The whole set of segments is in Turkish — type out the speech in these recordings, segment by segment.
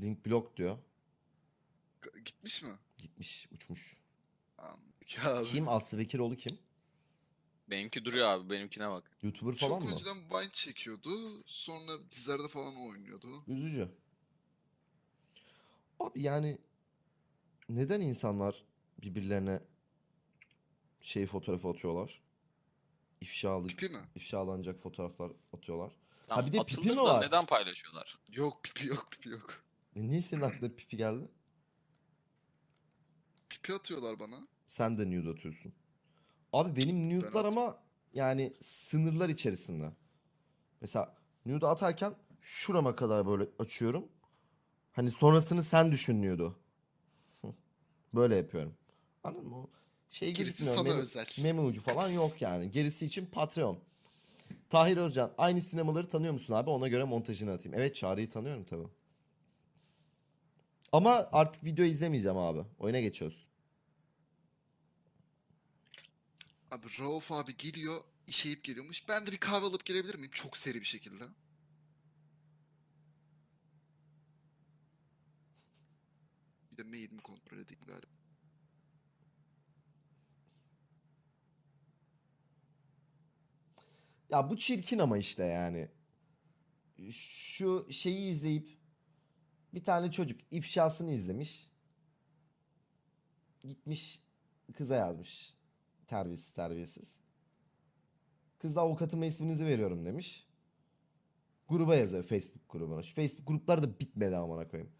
Link blok diyor. G- Gitmiş mi? Gitmiş, uçmuş. Anladık abi. Kim? Aslı Vekiroğlu kim? Benimki duruyor abi benimkine bak. YouTuber falan Çok mı? önceden Vine çekiyordu. Sonra dizilerde falan oynuyordu. Üzücü. Abi yani neden insanlar birbirlerine şey fotoğrafı atıyorlar? İfşalı, Pipi mi? ifşalanacak fotoğraflar atıyorlar. Tamam, bir de pipi atılır mi da var? Neden paylaşıyorlar? Yok pipi yok pipi yok. E niye senin aklına pipi geldi? Pipi atıyorlar bana. Sen de nude atıyorsun. Abi benim nude'lar at- ama yani sınırlar içerisinde. Mesela nude atarken şurama kadar böyle açıyorum. Hani sonrasını sen düşün nude'u. Böyle yapıyorum. Anladın mı? O Şey Gerisi gözükmüyor. sana meme, özel. meme ucu falan yok yani. Gerisi için Patreon. Tahir Özcan. Aynı sinemaları tanıyor musun abi? Ona göre montajını atayım. Evet Çağrı'yı tanıyorum tabii. Ama artık video izlemeyeceğim abi. Oyuna geçiyoruz. Abi Rauf abi geliyor. işeyip geliyormuş. Ben de bir kahve alıp gelebilir miyim? Çok seri bir şekilde. Bir de mailimi kontrol edeyim galiba. Ya bu çirkin ama işte yani. Şu şeyi izleyip bir tane çocuk ifşasını izlemiş. Gitmiş kıza yazmış. Terbiyesiz terbiyesiz. Kız da avukatıma isminizi veriyorum demiş. Gruba yazıyor Facebook grubuna. Şu Facebook gruplar da bitmedi amına koyayım.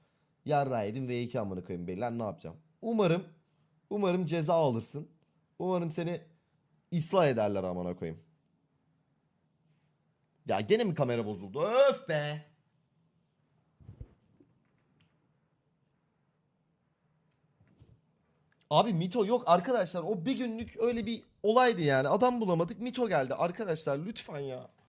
Yarra edin ve iki amına koyayım beyler ne yapacağım? Umarım umarım ceza alırsın. Umarım seni ıslah ederler amına koyayım. Ya gene mi kamera bozuldu? Öf be. Abi Mito yok arkadaşlar. O bir günlük öyle bir olaydı yani. Adam bulamadık. Mito geldi. Arkadaşlar lütfen ya.